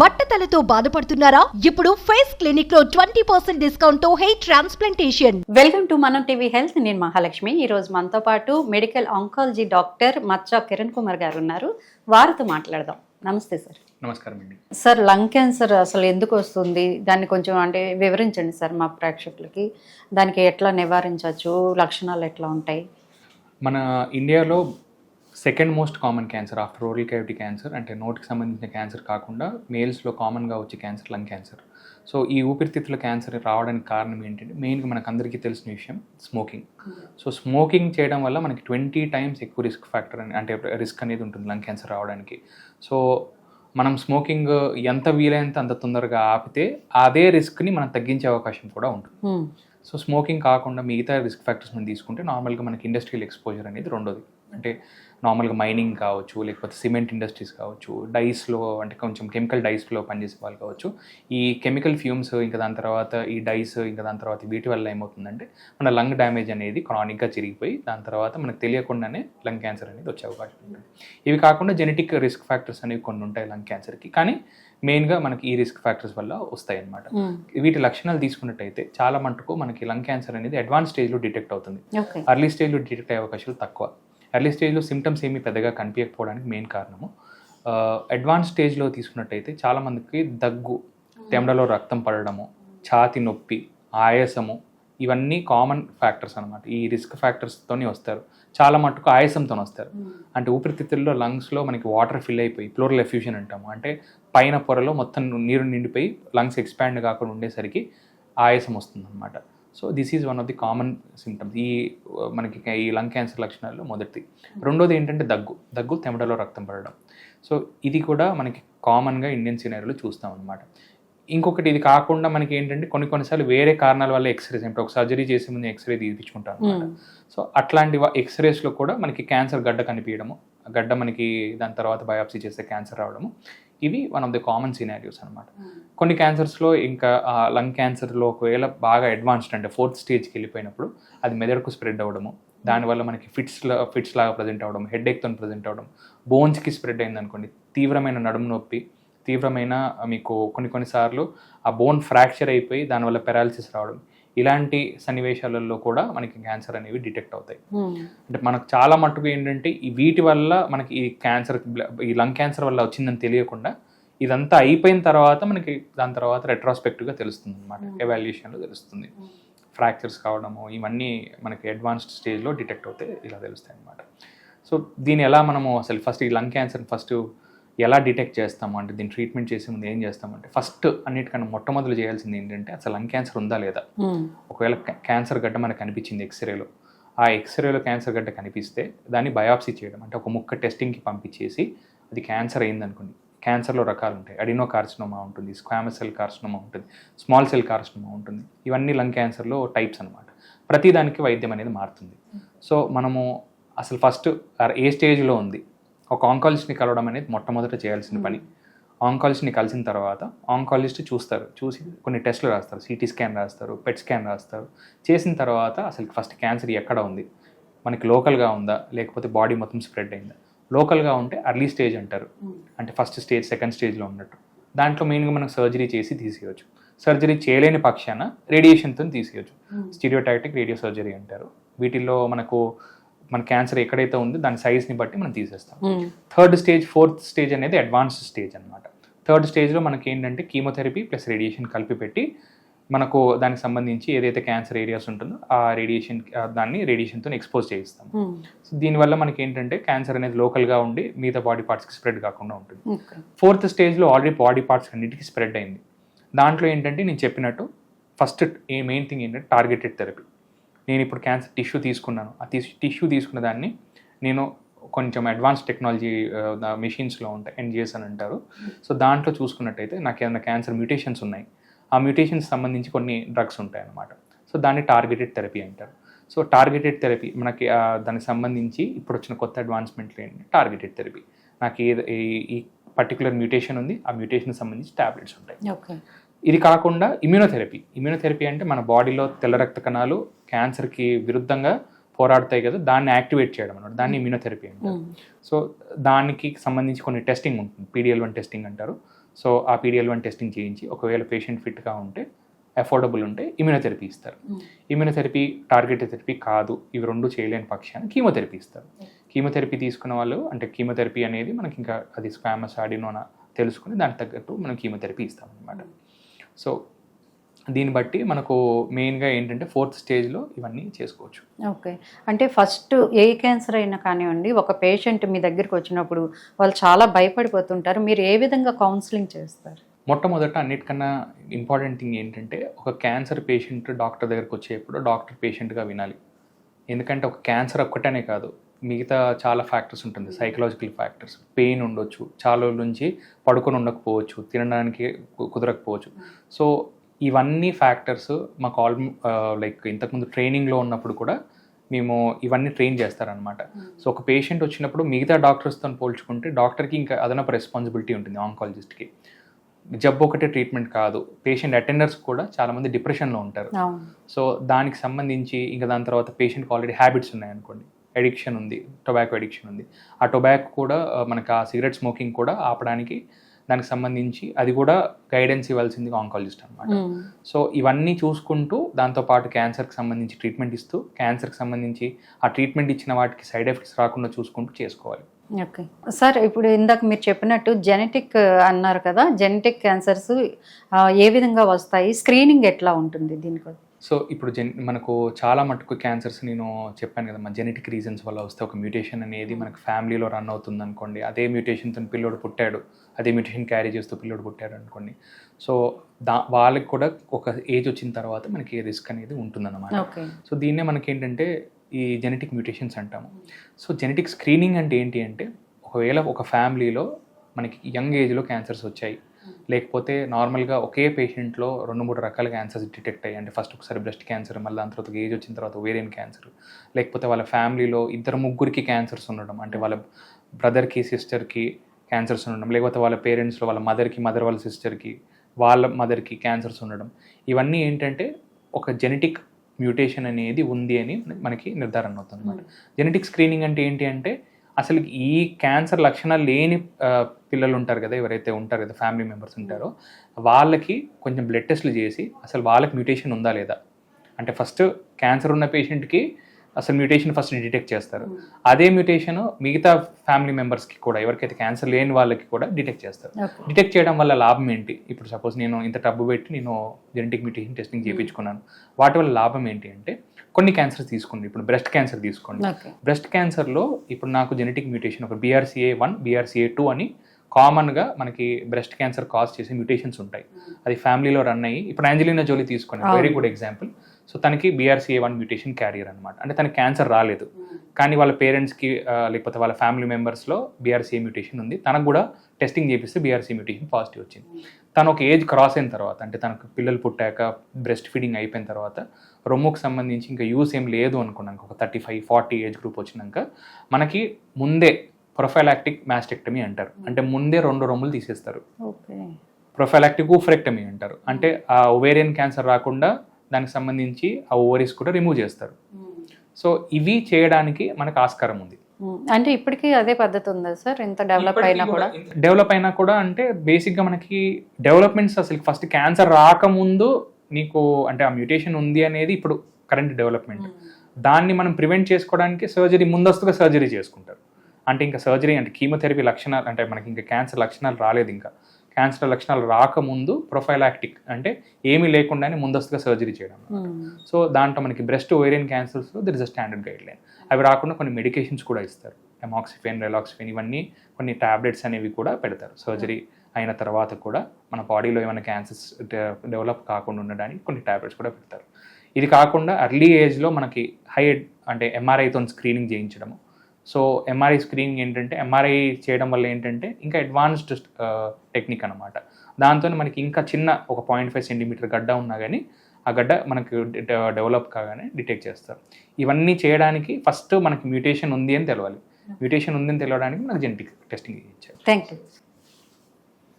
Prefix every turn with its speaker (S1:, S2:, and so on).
S1: బట్టతలతో బాధపడుతున్నారా? ఇప్పుడు ఫేస్ క్లినిక్లో ట్వంటీ పర్సెంట్ డిస్కౌంట్తో హెయిర్ ట్రాన్స్ప్లాంటేషన్.
S2: వెల్కమ్ టు మనం టీవీ హెల్త్. నేను మహాలక్ష్మి. ఈ రోజు మనతో పాటు మెడికల్ ఆంకాలజీ డాక్టర్ మచ్చ కిరణ్ కుమార్ గారు ఉన్నారు. వారితో మాట్లాడదాం. నమస్తే సార్.
S3: నమస్కారం అండి.
S2: సార్ లంగ్ క్యాన్సర్ అసలు ఎందుకు వస్తుంది? దాన్ని కొంచెం అంటే వివరించండి సార్ మా ప్రేక్షకులకి. దానికి ఎట్లా నివారించవచ్చు లక్షణాలు ఎట్లా ఉంటాయి?
S3: మన ఇండియాలో second most common cancer after oral cavity cancer అంటే నోటికి సంబంధించిన క్యాన్సర్ కాకుండా మేల్స్లో కామన్గా వచ్చే క్యాన్సర్ లంగ్ క్యాన్సర్ సో ఈ ఊపిరితిత్తుల క్యాన్సర్ రావడానికి కారణం ఏంటంటే మెయిన్గా మనకు అందరికీ తెలిసిన విషయం స్మోకింగ్ సో స్మోకింగ్ చేయడం వల్ల మనకి ట్వంటీ టైమ్స్ ఎక్కువ రిస్క్ ఫ్యాక్టర్ అని అంటే రిస్క్ అనేది ఉంటుంది లంగ్ క్యాన్సర్ రావడానికి. సో మనం స్మోకింగ్ ఎంత వీలైనంత అంత తొందరగా ఆపితే అదే రిస్క్ని మనం తగ్గించే అవకాశం కూడా ఉంటుంది. సో స్మోకింగ్ కాకుండా మిగతా రిస్క్ ఫ్యాక్టర్స్ మనం తీసుకుంటే నార్మల్గా మనకి ఇండస్ట్రియల్ ఎక్స్పోజర్ అనేది రెండోది. అంటే నార్మల్గా మైనింగ్ కావచ్చు లేకపోతే సిమెంట్ ఇండస్ట్రీస్ కావచ్చు డైస్లో అంటే కొంచెం కెమికల్ డైస్లో పనిచేసే వాళ్ళు కావచ్చు. ఈ కెమికల్ ఫ్యూమ్స్ ఇంకా దాని తర్వాత ఈ డైస్ ఇంకా దాని తర్వాత వీటి వల్ల ఏమవుతుందంటే మన లంగ్ డ్యామేజ్ అనేది క్రానిక్గా చిరిగిపోయి దాని తర్వాత మనకు తెలియకుండానే లంగ్ క్యాన్సర్ అనేది వచ్చే అవకాశం ఉంటుంది. ఇవి కాకుండా జెనెటిక్ రిస్క్ ఫ్యాక్టర్స్ అనేవి కొన్ని ఉంటాయి లంగ్ క్యాన్సర్కి. కానీ మెయిన్గా మనకి ఈ రిస్క్ ఫ్యాక్టర్స్ వల్ల వస్తాయి అన్నమాట
S2: హ్మ్.
S3: వీటి లక్షణాలు తీసుకున్నట్టయితే చాలా మటుకు మనకి లంగ్ క్యాన్సర్ అనేది అడ్వాన్స్ స్టేజ్లో డిటెక్ట్ అవుతుంది. అర్లీ స్టేజ్లో డిటెక్ట్ అయ్యే అవకాశాలు తక్కువ. ఎర్లీ స్టేజ్లో సిమ్టమ్స్ ఏమీ పెద్దగా కనిపించకపోవడానికి మెయిన్ కారణము. అడ్వాన్స్ స్టేజ్లో తీసుకున్నట్టయితే చాలా మందికి దగ్గు తెమడలో రక్తం పడడము ఛాతి నొప్పి ఆయాసము ఇవన్నీ కామన్ ఫ్యాక్టర్స్ అనమాట ఈ రిస్క్ ఫ్యాక్టర్స్తోనే వస్తారు. చాలా మటుకు ఆయాసంతో వస్తారు. అంటే ఊపిరితిత్తుల్లో లంగ్స్లో మనకి వాటర్ ఫిల్ అయిపోయి ప్లోరల్ ఎఫ్యూజన్ అంటాము. అంటే పైన పొరలో మొత్తం నీరు నిండిపోయి లంగ్స్ ఎక్స్పాండ్ కాకుండా ఉండేసరికి ఆయాసం వస్తుంది అనమాట so this is one of the common symptoms ఈ uh, మనకి ఈ లంగ్ క్యాన్సర్ లక్షణాల్లో మొదటిది. రెండోది ఏంటంటే దగ్గు. దగ్గు తెమటలో రక్తం పడడం. సో ఇది కూడా మనకి కామన్గా ఇండియన్ సినారీలో చూస్తాం అనమాట ఇంకొకటి ఇది కాకుండా మనకి ఏంటంటే కొన్ని కొన్నిసార్లు వేరే కారణాల వల్ల ఎక్స్రేస్ అంటే ఒక సర్జరీ చేసే ముందు ఎక్స్రే తీపించుకుంటాం అనమాట. సో అట్లాంటి ఎక్స్రేస్లో కూడా మనకి క్యాన్సర్ గడ్డ కనిపించడము గడ్డ మనకి దాని తర్వాత బయాప్సీ చేస్తే క్యాన్సర్ రావడము. ఇవి one of the common scenarios అనమాట కొన్ని క్యాన్సర్స్లో ఇంకా లంగ్ క్యాన్సర్లో ఒకవేళ బాగా అడ్వాన్స్డ్ అంటే ఫోర్త్ స్టేజ్కి వెళ్ళిపోయినప్పుడు అది మెదడుకు స్ప్రెడ్ అవ్వడము. దానివల్ల మనకి ఫిట్స్ ఫిట్స్ లాగా ప్రజెంట్ అవ్వడం హెడ్ ఏక్తో ప్రజెంట్ అవ్వడం. బోన్స్కి స్ప్రెడ్ అయింది అనుకోండి తీవ్రమైన నడుము నొప్పి తీవ్రమైన మీకు కొన్ని కొన్నిసార్లు ఆ బోన్ ఫ్రాక్చర్ అయిపోయి దానివల్ల పెరాలసిస్ రావడం. ఇలాంటి సన్నివేశాలలో కూడా మనకి క్యాన్సర్ అనేవి డిటెక్ట్ అవుతాయి.
S2: హ్మ్.
S3: అంటే మనకు చాలా మట్టుకు ఏంటంటే ఈ వీటి వల్ల మనకి ఈ క్యాన్సర్ ఈ లంగ్ క్యాన్సర్ వల్ల వచ్చిందని తెలియకుండా ఇదంతా అయిపోయిన తర్వాత మనకి దాని తర్వాత రెట్రాస్పెక్టివ్గా తెలుస్తుంది అనమాట ఎవాల్యుయేషన్లో తెలుస్తుంది. ఫ్రాక్చర్స్ కావడము ఇవన్నీ మనకి అడ్వాన్స్డ్ స్టేజ్లో డిటెక్ట్ అవుతే ఇలా తెలుస్తాయి అనమాట సో దీన్ని ఎలా మనము అసలు ఫస్ట్ ఈ లంగ్ క్యాన్సర్ ఫస్ట్ ఎలా డిటెక్ట్ చేస్తాము? అంటే దీన్ని ట్రీట్మెంట్ చేసే ముందు ఏం చేస్తామంటే ఫస్ట్ అన్నిటికన్నా మొట్టమొదటి చేయాల్సింది ఏంటంటే అసలు లంగ్ క్యాన్సర్ ఉందా లేదా. ఒకవేళ క్యా- క్యాన్సర్ గడ్డ మనకు కనిపించింది ఎక్స్రేలో ఆ ఎక్స్రేలో క్యాన్సర్ గడ్డ కనిపిస్తే దాన్ని బయాప్సీ చేయడం. అంటే ఒక ముక్క టెస్టింగ్కి పంపించేసి అది క్యాన్సర్ అయిందనుకోండి. క్యాన్సర్లో రకాలు ఉంటాయి. అడినో కార్సినోమా ఉంటుంది స్క్వామస్ సెల్ కార్సినోమా ఉంటుంది స్మాల్ సెల్ కార్సినోమా ఉంటుంది. ఇవన్నీ లంగ్ క్యాన్సర్లో టైప్స్ అనమాట ప్రతి దానికి వైద్యం అనేది మారుతుంది. సో మనము అసలు ఫస్ట్ ఏ స్టేజ్లో ఉంది? ఒక ఆంకాలజిస్ట్ని కలవడం అనేది మొట్టమొదట చేయాల్సిన పని. ఆంకాలజిస్ట్ని కలిసిన తర్వాత ఆంకాలజిస్ట్ చూస్తారు. చూసి కొన్ని టెస్టులు రాస్తారు. సిటీ స్కాన్ రాస్తారు పెట్ స్కాన్ రాస్తారు. చేసిన తర్వాత అసలు ఫస్ట్ క్యాన్సర్ ఎక్కడ ఉంది? మనకి లోకల్గా ఉందా? లేకపోతే బాడీ మొత్తం స్ప్రెడ్ అయిందా? లోకల్గా ఉంటే అర్లీ స్టేజ్ అంటారు. అంటే ఫస్ట్ స్టేజ్ సెకండ్ స్టేజ్లో ఉన్నట్టు. దాంట్లో మెయిన్గా మనం సర్జరీ చేసి తీసేయచ్చు. సర్జరీ చేయలేని పక్షాన రేడియేషన్తో తీసేయచ్చు. స్టీరియోటాక్టిక్ రేడియో సర్జరీ అంటారు. వీటిల్లో మనకు మన క్యాన్సర్ ఎక్కడైతే ఉందో దాని సైజ్ని బట్టి మనం తీసేస్తాం. థర్డ్ స్టేజ్ ఫోర్త్ స్టేజ్ అనేది అడ్వాన్స్ స్టేజ్ అనమాట థర్డ్ స్టేజ్లో మనకి ఏంటంటే కీమోథెరపీ ప్లస్ రేడియేషన్ కలిపి పెట్టి మనకు దానికి సంబంధించి ఏదైతే క్యాన్సర్ ఏరియాస్ ఉంటుందో ఆ రేడియేషన్ దాన్ని రేడియేషన్తో ఎక్స్పోజ్ చేయిస్తాం. సో దీనివల్ల మనకి ఏంటంటే క్యాన్సర్ అనేది లోకల్గా ఉండి మిగతా బాడీ పార్ట్స్కి స్ప్రెడ్ కాకుండా ఉంటుంది. ఫోర్త్ స్టేజ్లో ఆల్రెడీ బాడీ పార్ట్స్ అన్నిటికీ స్ప్రెడ్ అయింది. దాంట్లో ఏంటంటే నేను చెప్పినట్టు ఫస్ట్ ఏ మెయిన్ థింగ్ ఏంటంటే టార్గెటెడ్ థెరపీ నేను ఇప్పుడు క్యాన్సర్ టిష్యూ తీసుకున్నాను. ఆ టిష్యూ తీసుకున్న దాన్ని నేను కొంచెం అడ్వాన్స్ టెక్నాలజీ మెషిన్స్లో ఉంటాయి ఎన్జిఎస్ అని అంటారు. సో దాంట్లో చూసుకున్నట్టయితే నాకు ఏదైనా క్యాన్సర్ మ్యూటేషన్స్ ఉన్నాయి. ఆ మ్యూటేషన్స్ సంబంధించి కొన్ని డ్రగ్స్ ఉంటాయి అన్నమాట సో దాన్ని టార్గెటెడ్ థెరపీ అంటారు. సో టార్గెటెడ్ థెరపీ మనకి దానికి సంబంధించి ఇప్పుడు వచ్చిన కొత్త అడ్వాన్స్మెంట్లు ఏంటి? Targeted therapy. నాకు ఏ ఈ- పర్టికులర్ మ్యూటేషన్ ఉంది ఆ మ్యూటేషన్ సంబంధించి టాబ్లెట్స్ ఉంటాయి. ఇది కాకుండా ఇమ్యూనోథెరపీ. ఇమ్యూనోథెరపీ అంటే మన బాడీలో తెల్ల రక్త కణాలు క్యాన్సర్కి విరుద్ధంగా పోరాడతాయి కదా దాన్ని యాక్టివేట్ చేయడం అనమాట దాన్ని ఇమ్యూనోథెరపీ అంటారు. సో దానికి సంబంధించి కొన్ని టెస్టింగ్ ఉంటుంది. పీడిఎల్ వన్ టెస్టింగ్ అంటారు. సో ఆ పీడిఎల్ వన్ టెస్టింగ్ చేయించి ఒకవేళ పేషెంట్ ఫిట్గా ఉంటే అఫోర్డబుల్ ఉంటే ఇమ్యూనోథెరపీ ఇస్తారు. ఇమ్యూనోథెరపీ టార్గెటెడ్ థెరపీ కాదు. ఇవి రెండు చేయలేని పక్షాన్ని కీమోథెరపీ ఇస్తారు. కీమోథెరపీ తీసుకున్న వాళ్ళు అంటే కీమోథెరపీ అనేది మనకి ఇంకా అది స్క్వామస్ ఆడినోనా తెలుసుకుని దానికి తగ్గట్టు మనం కీమోథెరపీ ఇస్తాం అనమాట సో దీన్ని బట్టి మనకు మెయిన్గా ఏంటంటే ఫోర్త్ స్టేజ్లో ఇవన్నీ చేసుకోవచ్చు.
S2: ఓకే. అంటే ఫస్ట్ ఏ క్యాన్సర్ అయినా కానివ్వండి ఒక పేషెంట్ మీ దగ్గరికి వచ్చినప్పుడు వాళ్ళు చాలా భయపడిపోతుంటారు. మీరు ఏ విధంగా కౌన్సిలింగ్ చేస్తారు?
S3: మొట్టమొదట అన్నిటికన్నా ఇంపార్టెంట్ థింగ్ ఏంటంటే ఒక క్యాన్సర్ పేషెంట్ డాక్టర్ దగ్గరకు వచ్చేప్పుడు డాక్టర్ పేషెంట్గా వినాలి. ఎందుకంటే ఒక క్యాన్సర్ ఒక్కటనే కాదు మిగతా చాలా ఫ్యాక్టర్స్ ఉంటుంది సైకలాజికల్ ఫ్యాక్టర్స్. పెయిన్ ఉండొచ్చు చాలా నుంచి పడుకొని ఉండకపోవచ్చు తినడానికి కుదరకపోవచ్చు. సో ఇవన్నీ ఫ్యాక్టర్స్ మాకు ఆల్ లైక్ ఇంతకుముందు ట్రైనింగ్లో ఉన్నప్పుడు కూడా మేము ఇవన్నీ ట్రైన్ చేస్తారనమాట సో ఒక పేషెంట్ వచ్చినప్పుడు మిగతా డాక్టర్స్తో పోల్చుకుంటే డాక్టర్కి ఇంకా అదనపు రెస్పాన్సిబిలిటీ ఉంటుంది ఆంకాలజిస్ట్కి జబ్బు ఒకటే ట్రీట్మెంట్ కాదు. పేషెంట్ అటెండర్స్ కూడా చాలామంది డిప్రెషన్లో ఉంటారు. సో దానికి సంబంధించి ఇంకా దాని తర్వాత పేషెంట్కి ఆల్రెడీ హ్యాబిట్స్ ఉన్నాయనుకోండి. అడిక్షన్ ఉంది టొబాకో అడిక్షన్ ఉంది. ఆ టొబాకో కూడా మనకి ఆ సిగరెట్ స్మోకింగ్ కూడా ఆపడానికి దానికి సంబంధించి అది కూడా గైడెన్స్ ఇవ్వాల్సింది ఆంకాలజిస్ట్ అనమాట. సో ఇవన్నీ చూసుకుంటూ దాంతోపాటు క్యాన్సర్కి సంబంధించి ట్రీట్మెంట్ ఇస్తూ క్యాన్సర్కి సంబంధించి ఆ ట్రీట్మెంట్ ఇచ్చిన వాటికి సైడ్ ఎఫెక్ట్స్ రాకుండా చూసుకుంటూ చేసుకోవాలి.
S2: ఓకే సార్ ఇప్పుడు ఇందాక మీరు చెప్పినట్టు జెనెటిక్ అన్నారు కదా జెనెటిక్ క్యాన్సర్స్ ఏ విధంగా వస్తాయి? స్క్రీనింగ్ ఎట్లా ఉంటుంది దీనికి?
S3: సో ఇప్పుడు జెన్ మనకు చాలా మటుకు క్యాన్సర్స్ నేను చెప్పాను కదా జెనెటిక్ రీజన్స్ వల్ల వస్తే ఒక మ్యూటేషన్ అనేది మనకు ఫ్యామిలీలో రన్ అవుతుంది అనుకోండి అదే మ్యూటేషన్తో పిల్లోడు పుట్టాడు అదే మ్యూటేషన్ క్యారీ చేస్తూ పిల్లోడు పుట్టాడు అనుకోండి. సో దా వాళ్ళకి కూడా ఒక ఏజ్ వచ్చిన తర్వాత మనకి రిస్క్ అనేది ఉంటుందన్నమాట. సో దీన్నే మనకి ఏంటంటే ఈ జెనెటిక్ మ్యూటేషన్స్ అంటాము. సో జెనెటిక్ స్క్రీనింగ్ అంటే ఏంటి అంటే ఒకవేళ ఒక ఫ్యామిలీలో మనకి యంగ్ ఏజ్లో క్యాన్సర్స్ వచ్చాయి లేకపోతే నార్మల్గా ఒకే పేషెంట్లో రెండు మూడు రకాల క్యాన్సర్స్ డిటెక్ట్ అయ్యాయి అంటే ఫస్ట్ ఒకసారి బ్రెస్ట్ క్యాన్సర్ మళ్ళీ దాని తర్వాత ఏజ్ వచ్చిన తర్వాత వేరేం క్యాన్సర్ లేకపోతే వాళ్ళ ఫ్యామిలీలో ఇద్దరు ముగ్గురికి క్యాన్సర్స్ ఉండడం అంటే వాళ్ళ బ్రదర్కి సిస్టర్కి క్యాన్సర్స్ ఉండడం లేకపోతే వాళ్ళ పేరెంట్స్లో వాళ్ళ మదర్కి మదర్ వాళ్ళ సిస్టర్కి వాళ్ళ మదర్కి క్యాన్సర్స్ ఉండడం. ఇవన్నీ ఏంటంటే ఒక జెనెటిక్ మ్యూటేషన్ అనేది ఉంది అని మనకి నిర్ధారణ అవుతుంది అనమాట జెనెటిక్ స్క్రీనింగ్ అంటే ఏంటి అంటే అసలు ఈ క్యాన్సర్ లక్షణాలు లేని పిల్లలు ఉంటారు కదా ఎవరైతే ఉంటారు కదా ఫ్యామిలీ మెంబర్స్ ఉంటారో వాళ్ళకి కొంచెం బ్లడ్ టెస్ట్లు చేసి అసలు వాళ్ళకి మ్యూటేషన్ ఉందా లేదా? అంటే ఫస్ట్ క్యాన్సర్ ఉన్న పేషెంట్కి అసలు మ్యూటేషన్ ఫస్ట్ డిటెక్ట్ చేస్తారు. అదే మ్యూటేషన్ మిగతా ఫ్యామిలీ మెంబర్స్కి కూడా ఎవరికైతే క్యాన్సర్ లేని వాళ్ళకి కూడా డిటెక్ట్ చేస్తారు. డిటెక్ట్ చేయడం వల్ల లాభం ఏంటి? ఇప్పుడు సపోజ్ నేను ఇంత డబ్బు పెట్టి నేను జెనెటిక్ మ్యూటేషన్ టెస్టింగ్ చేయించుకున్నాను వాటి వల్ల లాభం ఏంటి అంటే కొన్ని క్యాన్సర్స్ తీసుకోండి. ఇప్పుడు బ్రెస్ట్ క్యాన్సర్ తీసుకోండి. బ్రెస్ట్ క్యాన్సర్లో ఇప్పుడు నాకు జెనెటిక్ మ్యూటేషన్ ఒక బీఆర్సీఏ వన్ బీఆర్సీఏ టూ అని కామన్గా మనకి బ్రెస్ట్ క్యాన్సర్ కాజ్ చేసే మ్యూటేషన్స్ ఉంటాయి. అది ఫ్యామిలీలో రన్ అయ్యి ఇప్పుడు ఆంజలినా జోలీ తీసుకోండి. వెరీ గుడ్ ఎగ్జాంపుల్ సో తనకి బీఆర్సీఏ వన్ మ్యూటేషన్ క్యారియర్ అనమాట అంటే తనకి క్యాన్సర్ రాలేదు. కానీ వాళ్ళ పేరెంట్స్కి లేకపోతే వాళ్ళ ఫ్యామిలీ మెంబర్స్లో బీఆర్సీఏ మ్యూటేషన్ ఉంది. తనకు కూడా టెస్టింగ్ చేపిస్తే బీఆర్సీ మ్యూటేషన్ పాజిటివ్ వచ్చింది. తను ఒక ఏజ్ క్రాస్ అయిన తర్వాత అంటే తనకు పిల్లలు పుట్టాక బ్రెస్ట్ ఫీడింగ్ అయిపోయిన తర్వాత రొమ్ముకు సంబంధించి ఇంకా యూస్ ఏం లేదు అనుకున్నాక ఒక thirty five forty age group వచ్చినాక మనకి ముందే ప్రొఫైలాక్టిక్ మ్యాస్టెక్టమీ అంటారు. అంటే ముందే రెండు రొమ్ములు తీసేస్తారు.
S2: ఓకే.
S3: ప్రొఫైలాక్టిక్ ఊఫరెక్టమీ అంటారు. అంటే ఆ ఒవేరియన్ క్యాన్సర్ రాకుండా దానికి సంబంధించి ఆ ఓవరీస్ కూడా రిమూవ్ చేస్తారు. సో ఇవి చేయడానికి మనకు ఆస్కారం ఉంది.
S2: అంటే ఇప్పటికీ అదే పద్ధతి ఉందా సార్? ఎంత డెవలప్ అయినా కూడా
S3: డెవలప్ అయినా కూడా అంటే బేసిక్గా మనకి డెవలప్మెంట్స్ అసలు ఫస్ట్ క్యాన్సర్ రాకముందు నీకు అంటే ఆ మ్యూటేషన్ ఉంది అనేది ఇప్పుడు కరెంట్ డెవలప్మెంట్ దాన్ని మనం ప్రివెంట్ చేసుకోవడానికి సర్జరీ ముందస్తుగా సర్జరీ చేసుకుంటారు. అంటే ఇంకా సర్జరీ అంటే కీమోథెరపీ లక్షణాలు అంటే మనకి ఇంకా క్యాన్సర్ లక్షణాలు రాలేదు ఇంకా. క్యాన్సర్ లక్షణాలు రాకముందు ప్రొఫైలాక్టిక్ అంటే ఏమీ లేకుండానే ముందస్తుగా సర్జరీ చేయడం
S2: మ్మ్.
S3: సో దాంట్లో మనకి breast ovarian క్యాన్సర్స్లో there is a standard guideline అవి రాకుండా కొన్ని మెడికేషన్స్ కూడా ఇస్తారు. ఎమాక్సిఫెన్ రెలాక్సిఫెన్ ఇవన్నీ కొన్ని టాబ్లెట్స్ అనేవి కూడా పెడతారు. సర్జరీ అయిన తర్వాత కూడా మన బాడీలో ఏమైనా క్యాన్సర్స్ డెవలప్ కాకుండా ఉండడానికి కొన్ని టాబ్లెట్స్ కూడా పెడతారు. ఇది కాకుండా అర్లీ ఏజ్లో మనకి హై అంటే ఎంఆర్ఐతో స్క్రీనింగ్ చేయించడము. సో ఎంఆర్ఐ స్క్రీనింగ్ ఏంటంటే ఎంఆర్ఐ చేయడం వల్ల ఏంటంటే ఇంకా అడ్వాన్స్డ్ టెక్నిక్ అనమాట దాంతో మనకి ఇంకా చిన్న ఒక పాయింట్ ఫైవ్ సెంటీమీటర్ గడ్డ ఉన్నా కానీ ఆ గడ్డ మనకు డెవలప్ కాగానే డిటెక్ట్ చేస్తారు. ఇవన్నీ చేయడానికి ఫస్ట్ మనకి మ్యూటేషన్ ఉంది అని తెలవాలి. మ్యూటేషన్ ఉంది అని తెలవడానికి మనకు జెనెటిక్ టెస్టింగ్ చేయించారు
S2: థ్యాంక్ యూ